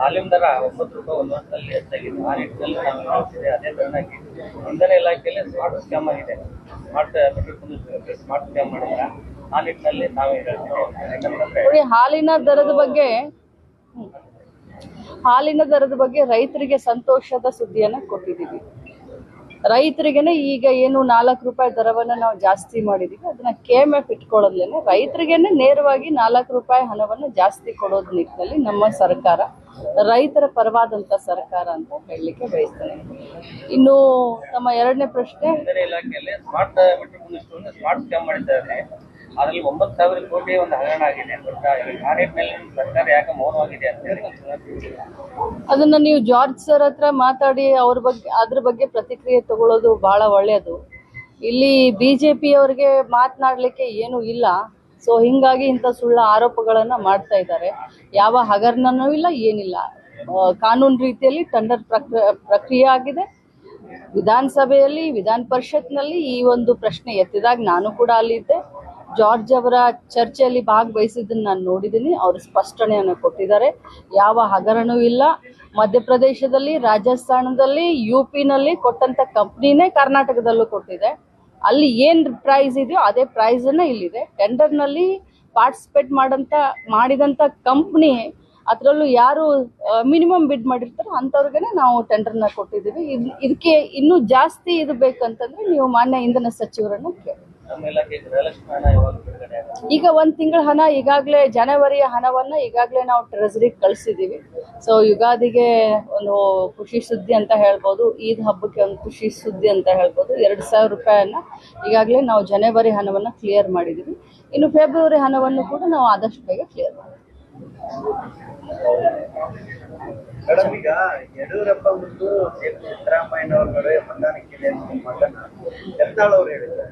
ಹಾಲಿನ ದರ ಒಂಬತ್ತು ರೂಪಾಯಿ ಒಂದು ವರ್ಷದಲ್ಲಿ ಹೆಚ್ಚಾಗಿದೆ. ಆ ನಿಟ್ಟಿನಲ್ಲಿ ನಾವು ಹೇಳ್ತಿದೆ ಅದೇ ತರನಾಗಿ ಇಂಧನ ಇಲಾಖೆಯಲ್ಲಿ ಸ್ಮಾರ್ಟ್ ಸ್ಕ್ಯಾಮ್ ಆಗಿದೆ. ಸ್ಮಾರ್ಟ್ ಸ್ಮಾರ್ಟ್ ಸ್ಕ್ಯಾಮ್ ಮಾಡಿದ್ರೆ ಆ ನಿಟ್ಟಿನಲ್ಲಿ ನಾವು ಹೇಳ್ತೀವಿ. ಹಾಲಿನ ದರದ ಬಗ್ಗೆ, ಹಾಲಿನ ದರದ ಬಗ್ಗೆ ರೈತರಿಗೆ ಸಂತೋಷದ ಸುದ್ದಿಯನ್ನ ಕೊಟ್ಟಿದ್ದೀವಿ. ರೈತರಿಗೆನೆ ಈಗ ಏನು ನಾಲ್ಕು ರೂಪಾಯಿ ದರವನ್ನ ನಾವು ಜಾಸ್ತಿ ಮಾಡಿದೀವಿ, ಅದನ್ನ ಕೆ ಎಂ ಎಫ್ ಇಟ್ಕೊಳ್ಳೋದ್ಲೇನೆ ರೈತರಿಗೇನೆ ನೇರವಾಗಿ ನಾಲ್ಕು ರೂಪಾಯಿ ಹಣವನ್ನು ಜಾಸ್ತಿ ಕೊಡೋದ್ ನಿಟ್ಟಿನಲ್ಲಿ ನಮ್ಮ ಸರ್ಕಾರ, ರೈತರ ಪರವಾದಂತ ಸರ್ಕಾರ ಅಂತ ಹೇಳಲಿಕ್ಕೆ ಬಯಸ್ತೇನೆ. ಇನ್ನು ತಮ್ಮ ಎರಡನೇ ಪ್ರಶ್ನೆ. ಅದರಲ್ಲಿ ಒಂಬತ್ತು ಸಾವಿರ ಕೋಟಿ ಒಂದು ಹಗರಣ ಆಗಿದೆ. ಸರ್ಕಾರ ಯಾಕೆ ಮೌನವಾಗಿದೆ ಅಂತ. ಅದನ್ನ ನೀವು ಜಾರ್ಜ್ ಸರ್ ಹತ್ರ ಮಾತಾಡಿ ಅವ್ರ ಬಗ್ಗೆ, ಅದ್ರ ಬಗ್ಗೆ ಪ್ರತಿಕ್ರಿಯೆ ತಗೊಳ್ಳೋದು ಬಹಳ ಒಳ್ಳೆಯದು ಇಲ್ಲಿ ಬಿಜೆಪಿ ಅವರಿಗೆ ಮಾತನಾಡಲಿಕ್ಕೆ ಏನು ಇಲ್ಲ. ಸೊ ಹಿಂಗಾಗಿ ಇಂಥ ಸುಳ್ಳ ಆರೋಪಗಳನ್ನ ಮಾಡ್ತಾ ಇದ್ದಾರೆ. ಯಾವ ಹಗರಣನೂ ಇಲ್ಲ, ಏನಿಲ್ಲ. ಕಾನೂನು ರೀತಿಯಲ್ಲಿ ಟೆಂಡರ್ ಪ್ರಕ್ರಿಯೆ ಪ್ರಕ್ರಿಯೆ ಆಗಿದೆ. ವಿಧಾನಸಭೆಯಲ್ಲಿ, ವಿಧಾನ ಪರಿಷತ್ನಲ್ಲಿ ಈ ಒಂದು ಪ್ರಶ್ನೆ ಎತ್ತಿದಾಗ ನಾನು ಕೂಡ ಅಲ್ಲಿದ್ದೆ. ಜಾರ್ಜ್ ಅವರ ಚರ್ಚೆಯಲ್ಲಿ ಭಾಗವಹಿಸಿದ್ದನ್ನು ನಾನು ನೋಡಿದ್ದೀನಿ ಅವರು ಸ್ಪಷ್ಟನೆಯನ್ನು ಕೊಟ್ಟಿದ್ದಾರೆ. ಯಾವ ಹಗರಣವೂ ಇಲ್ಲ. ಮಧ್ಯಪ್ರದೇಶದಲ್ಲಿ, ರಾಜಸ್ಥಾನದಲ್ಲಿ ಯು ಪಿನಲ್ಲಿ ಕೊಟ್ಟಂತ ಕಂಪ್ನಿನೇ ಕರ್ನಾಟಕದಲ್ಲೂ ಕೊಟ್ಟಿದೆ. ಅಲ್ಲಿ ಏನ್ ಪ್ರೈಸ್ ಇದೆಯೋ ಅದೇ ಪ್ರೈಸ್ ಅನ್ನ ಇಲ್ಲಿದೆ. ಟೆಂಡರ್ನಲ್ಲಿ ಪಾರ್ಟಿಸಿಪೇಟ್ ಮಾಡಂತ, ಮಾಡಿದಂತ ಕಂಪ್ನಿ ಅದರಲ್ಲೂ ಯಾರು ಮಿನಿಮಮ್ ಬಿಡ್ ಮಾಡಿರ್ತಾರೋ ಅಂಥವ್ರಿಗೇ ನಾವು ಟೆಂಡರ್ನ ಕೊಟ್ಟಿದ್ದೀವಿ. ಇದ್, ಇದಕ್ಕೆ ಇನ್ನೂ ಜಾಸ್ತಿ ಇದು ಬೇಕಂತಂದರೆ ನೀವು ಮಾನ್ಯ ಇಂಧನ ಸಚಿವರನ್ನು ಕೇಳಿ. ಈಗ ಒಂದ್ ತಿಂಗಳ ಹಣ ಈಗಾಗಲೇ ಜನವರಿಯ ಹಣವನ್ನ ಈಗಾಗಲೇ ನಾವು ಟ್ರೆಸರಿಗೆ ಕಳಿಸಿದ್ದೀವಿ ಸೊ ಯುಗಾದಿಗೆ ಒಂದು ಖುಷಿ ಸುದ್ದಿ ಅಂತ ಹೇಳ್ಬೋದು ಈದ್ ಹಬ್ಬಕ್ಕೆ ಒಂದು ಖುಷಿ ಸುದ್ದಿ ಅಂತ ಹೇಳ್ಬೋದು. ಎರಡು ಸಾವಿರ ರೂಪಾಯಿಯನ್ನ ಈಗಾಗಲೇ ನಾವು ಜನವರಿ ಹಣವನ್ನ ಕ್ಲಿಯರ್ ಮಾಡಿದ್ದೀವಿ ಇನ್ನು ಫೆಬ್ರವರಿ ಹಣವನ್ನು ಕೂಡ ನಾವು ಆದಷ್ಟು ಬೇಗ ಕ್ಲಿಯರ್ ಮಾಡ್ತೀವಿ. ಮೇಡಮ್ ಈಗ ಯಡಿಯೂರಪ್ಪ ಮತ್ತು ಸಿದ್ದರಾಮಯ್ಯನವರ ನಡುವೆ ಹೊಂದಾಣಿಕೆ ಅಂತ ಮಾತನ್ನ ಯತ್ನಾಳ್ ಅವರು ಹೇಳಿದ್ದಾರೆ?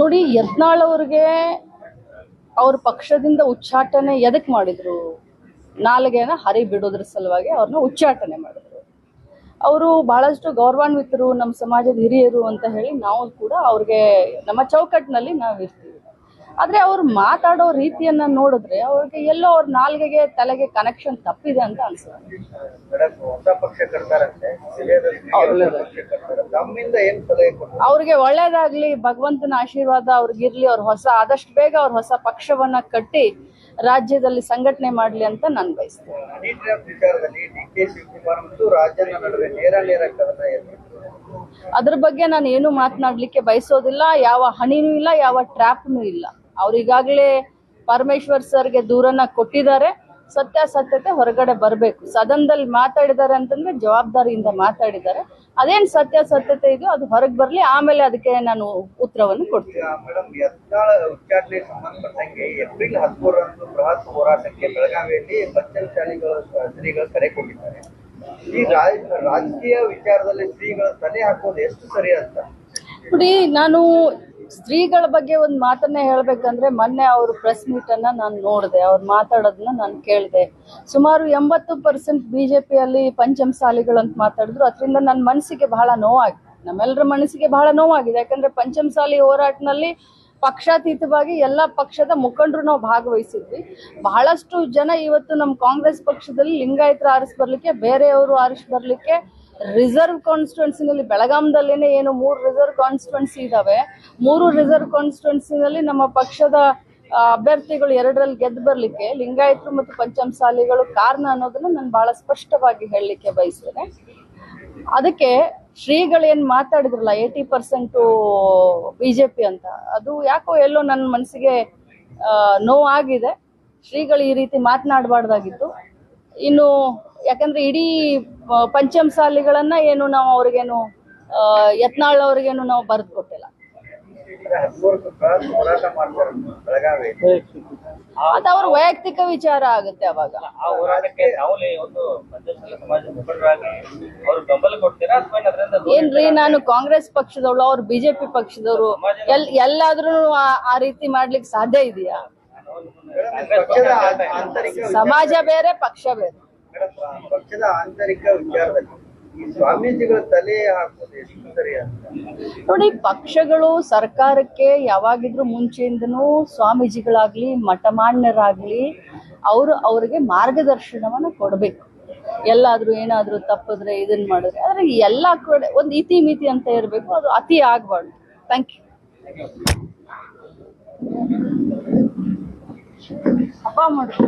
ನೋಡಿ, ಯತ್ನಾಳ್ ಅವ್ರಿಗೆ ಅವ್ರ ಪಕ್ಷದಿಂದ ಉಚ್ಚಾಟನೆ ಎದಕ್ ಮಾಡಿದ್ರು? ನಾಲ್ಗೆನ ಹರಿ ಬಿಡೋದ್ರ ಸಲುವಾಗಿ ಅವ್ರನ್ನ ಉಚ್ಚಾಟನೆ ಮಾಡಿದ್ರು. ಅವರು ಬಹಳಷ್ಟು ಗೌರವಾನ್ವಿತರು ನಮ್ಮ ಸಮಾಜದ ಹಿರಿಯರು ಅಂತ ಹೇಳಿ ನಾವು ಕೂಡ ಅವ್ರಿಗೆ ನಮ್ಮ ಚೌಕಟ್ಟಿನಲ್ಲಿ ನಾವು ಇರ್ತೀವಿ. ಆದ್ರೆ ಅವ್ರು ಮಾತಾಡೋ ರೀತಿಯನ್ನ ನೋಡಿದ್ರೆ ಅವ್ರಿಗೆ ಎಲ್ಲೋ ಅವ್ರ ನಾಲ್ಗೆಗೆ ತಲೆಗೆ ಕನೆಕ್ಷನ್ ತಪ್ಪಿದೆ ಅಂತ ಅನ್ಸುತ್ತೆ. ಅವ್ರಿಗೆ ಒಳ್ಳೇದಾಗ್ಲಿ ಭಗವಂತನ ಆಶೀರ್ವಾದ ಅವ್ರಿಗಿರ್ಲಿ ಅವ್ರ ಹೊಸ ಆದಷ್ಟು ಬೇಗ ಅವ್ರ ಹೊಸ ಪಕ್ಷವನ್ನ ಕಟ್ಟಿ ರಾಜ್ಯದಲ್ಲಿ ಸಂಘಟನೆ ಮಾಡ್ಲಿ ಅಂತ ನಾನು ಬಯಸ್ತೇನೆ. ಅದ್ರ ಬಗ್ಗೆ ನಾನು ಏನು ಮಾತನಾಡ್ಲಿಕ್ಕೆ ಬಯಸೋದಿಲ್ಲ. ಯಾವ ಹಣಿನೂ ಇಲ್ಲ ಯಾವ ಟ್ರ್ಯಾಪ್ನೂ ಇಲ್ಲ. ಅವ್ರು ಈಗಾಗಲೇ ಪರಮೇಶ್ವರ್ ಸರ್ಗೆ ದೂರನ್ನ ಕೊಟ್ಟಿದ್ದಾರೆ. ಸತ್ಯಾಸತ್ಯತೆ ಹೊರಗಡೆ ಬರಬೇಕು. ಸದನದಲ್ಲಿ ಮಾತಾಡಿದ್ದಾರೆ ಅಂತಂದ್ರೆ ಜವಾಬ್ದಾರಿಯಿಂದ ಮಾತಾಡಿದ್ದಾರೆ. ಅದೇನ್ ಸತ್ಯಾಸತ್ಯತೆ ಇದೆಯೋ ಅದು ಹೊರಗೆ ಬರಲಿ ಆಮೇಲೆ ಅದಕ್ಕೆ ನಾನು ಉತ್ತರವನ್ನು ಕೊಡ್ತೀನಿ. ಉಚ್ಚಾಟನೆ ಸಂಬಂಧಪಟ್ಟಂಗೆ ಏಪ್ರಿಲ್ ಹದಿಮೂರರಂದು ಬೃಹತ್ ಹೋರಾಟಕ್ಕೆ ಬೆಳಗಾವಿಯಲ್ಲಿ ಬಚ್ಚನ್ ಶಾಲೆಗಳ ಶ್ರೀಗಳು ಕರೆ ಕೊಟ್ಟಿದ್ದಾರೆ. ಈ ರಾಜ ರಾಜಕೀಯ ವಿಚಾರದಲ್ಲಿ ಶ್ರೀಗಳು ತಲೆ ಹಾಕೋದು ಎಷ್ಟು ಸರಿ ಅಂತ? ನೋಡಿ ನಾನು ಸ್ತ್ರೀಗಳ ಬಗ್ಗೆ ಒಂದು ಮಾತನ್ನ ಹೇಳ್ಬೇಕಂದ್ರೆ ಮೊನ್ನೆ ಅವ್ರ ಪ್ರೆಸ್ ಮೀಟ್ ಅನ್ನ ನಾನು ನೋಡಿದೆ, ಅವ್ರು ಮಾತಾಡೋದನ್ನ ನಾನು ಕೇಳಿದೆ. ಸುಮಾರು ಎಂಬತ್ತು ಪರ್ಸೆಂಟ್ ಬಿಜೆಪಿಯಲ್ಲಿ ಅಂತ ಮಾತಾಡಿದ್ರು, ಅದರಿಂದ ನನ್ನ ಮನಸ್ಸಿಗೆ ಬಹಳ ನೋವಾಗಿದೆ ನಮ್ಮೆಲ್ಲರ ಮನಸ್ಸಿಗೆ ಬಹಳ ನೋವಾಗಿದೆ. ಯಾಕಂದ್ರೆ ಪಂಚಮಸಾಲಿ ಹೋರಾಟನಲ್ಲಿ ಪಕ್ಷಾತೀತವಾಗಿ ಎಲ್ಲ ಪಕ್ಷದ ಮುಖಂಡರು ನಾವು ಭಾಗವಹಿಸಿದ್ವಿ. ಬಹಳಷ್ಟು ಜನ ಇವತ್ತು ನಮ್ಮ ಕಾಂಗ್ರೆಸ್ ಪಕ್ಷದಲ್ಲಿ ಲಿಂಗಾಯತರ ಆರಿಸ್ ಬರಲಿಕ್ಕೆ, ಬೇರೆಯವರು ಆರಿಸ್ ಬರ್ಲಿಕ್ಕೆ ರಿಸರ್ವ್ ಕಾನ್ಸ್ಟಿಟ್ಯೂನ್ಸಿನಲ್ಲಿ ಬೆಳಗಾಂದಲ್ಲೇನೆ ಏನು ಮೂರು ರಿಸರ್ವ್ ಕಾನ್ಸ್ಟಿಟ್ಯೂನ್ಸಿ ಇದಾವೆ. ಮೂರು ರಿಸರ್ವ್ ಕಾನ್ಸ್ಟಿಟ್ಯೂನ್ಸಿನಲ್ಲಿ ನಮ್ಮ ಪಕ್ಷದ ಅಭ್ಯರ್ಥಿಗಳು ಎರಡರಲ್ಲಿ ಗೆದ್ದು ಬರಲಿಕ್ಕೆ ಲಿಂಗಾಯತರು ಮತ್ತು ಪಂಚಮಸಾಲಿಗಳು ಕಾರಣ ಅನ್ನೋದನ್ನ ನಾನು ಬಹಳ ಸ್ಪಷ್ಟವಾಗಿ ಹೇಳಲಿಕ್ಕೆ ಬಯಸ್ತೇನೆ. ಅದಕ್ಕೆ ಶ್ರೀಗಳು ಏನು ಮಾತಾಡಿದ್ರಲ್ಲ ಏಯ್ಟಿ ಪರ್ಸೆಂಟು ಬಿಜೆಪಿ ಅಂತ, ಅದು ಯಾಕೋ ಎಲ್ಲೋ ನನ್ನ ಮನಸ್ಸಿಗೆ ನೋವಾಗಿದೆ. ಶ್ರೀಗಳು ಈ ರೀತಿ ಮಾತನಾಡಬಾರ್ದಾಗಿತ್ತು. ಇನ್ನು ಯಾಕಂದ್ರೆ ಇಡೀ ಪಂಚಮಸಾಲಿಗಳನ್ನ ಏನು ನಾವು ಅವ್ರಿಗೇನು ಯತ್ನಾಳ್ ಅವ್ರಿಗೇನು ನಾವು ಬರೆದು ಕೊಟ್ಟಿಲ್ಲ. ಅದು ಅವ್ರ ವೈಯಕ್ತಿಕ ವಿಚಾರ ಆಗುತ್ತೆ ಅವಾಗ. ಆ ಹೋರಾಟಕ್ಕೆ ನಾವು ಒಂದು ಪಂಚಶಾಲ ಸಮಾಜದ ಮುಖಂಡರಾಗಿ ಅವರು ಬೆಂಬಲ ಕೊಡ್ತೀರಾ ಅಥವಾ ಅದರಿಂದ ಏನ್ರಿ ನಾನು ಕಾಂಗ್ರೆಸ್ ಪಕ್ಷದವಳು ಅವ್ರು ಬಿಜೆಪಿ ಪಕ್ಷದವರು ಎಲ್ ಎಲ್ಲಾದ್ರೂ ಆ- ರೀತಿ ಮಾಡ್ಲಿಕ್ಕೆ ಸಾಧ್ಯ ಇದೆಯಾ? ಸಮಾಜ ಬೇರೆ ಪಕ್ಷ ಬೇರೆ. ಪಕ್ಷದ ಆಂತರಿಕ ವಿಚಾರದಲ್ಲಿ ಈ ಸ್ವಾಮೀಜಿಗಳ ತಲೆ ಹಾಕೋದು ಎಷ್ಟು ಸರಿ ಅಂತ. ನೋಡಿ ಪಕ್ಷಗಳು ಸರ್ಕಾರಕ್ಕೆ ಯಾವಾಗಿದ್ರು ಮುಂಚೆಯಿಂದನು ಸ್ವಾಮೀಜಿಗಳಾಗ್ಲಿ ಮಠಮಾನ್ಯರಾಗ್ಲಿ ಅವರು ಅವರಿಗೆ ಮಾರ್ಗದರ್ಶನವನ್ನ ಕೊಡಬೇಕು. ಎಲ್ಲಾದ್ರೂ ಏನಾದ್ರೂ ತಪ್ಪಿದ್ರೆ ಇದನ್ನ ಮಾಡಿದ್ರೆ ಆದ್ರೆ ಎಲ್ಲ ಕಡೆ ಒಂದು ಇತಿ ಮಿತಿ ಅಂತ ಇರಬೇಕು ಅದು ಅತಿ ಆಗ್ಬಾರ್ದು. ಥ್ಯಾಂಕ್ ಯು ಹಬ್ಬ ಮಾಡ್ರು